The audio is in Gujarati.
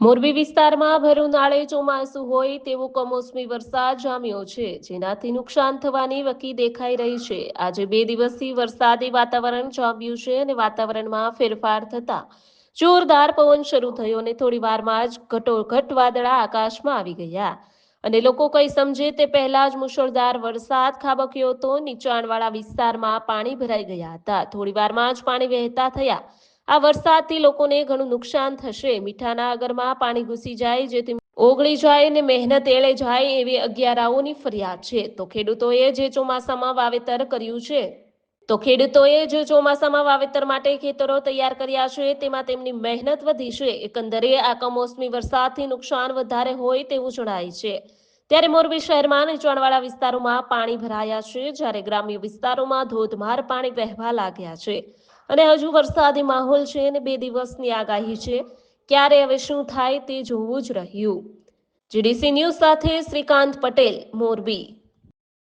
મોરબી વિસ્તારમાં ભર નાળે ચોમાસું હોય તેવો કમોસમી વરસાદ જામ્યો છે, જેનાથી નુકસાન થવાની વકી દેખાઈ રહી છે. આજે બે દિવસથી વરસાદી વાતાવરણ જામ્યું છે અને વાતાવરણમાં ફેરફાર થતા જોરદાર પવન શરૂ થયો અને થોડી વારમાં જ ઘટોઘટ વાદળા આકાશમાં આવી ગયા. અને લોકો કઈ સમજે તે પહેલા જ મુશળધાર વરસાદ, ખાબક્યો હતો નીચાણવાળા વિસ્તારમાં પાણી ભરાઈ ગયા હતા. થોડી વારમાં જ પાણી વહેતા થયા. આ વરસાદથી લોકોને ઘણું નુકસાન થશે. મીઠાના આગરમાં પાણી ઘૂસી જાય, જેથી ઓગળી જાય ને મહેનત એળે જાય એવી અગિયારાઓની ફરિયાદ છે. તો ખેડૂતોએ જે ચોમાસામાં વાવેતર કર્યું છે, તો ખેડૂતોએ જે ચોમાસામાં વાવેતર માટે ખેતરો તૈયાર કર્યા છે, તેમાં તેમની મહેનત વધી છે. એકંદરે આ કમોસમી વરસાદથી નુકસાન વધારે હોય તેવું જણાય છે. ત્યારે મોરબી શહેરમાં નીચાણવાળા વિસ્તારોમાં પાણી ભરાયા છે, જ્યારે ગ્રામ્ય વિસ્તારોમાં ધોધમાર પાણી વહેવા લાગ્યા છે. અને હજુ વરસાદી માહોલ છે અને બે દિવસની આગાહી છે. ક્યારે હવે શું થાય તે જોવું જ રહ્યું. જીડીસી ન્યૂઝ સાથે શ્રીકાંત પટેલ, મોરબી.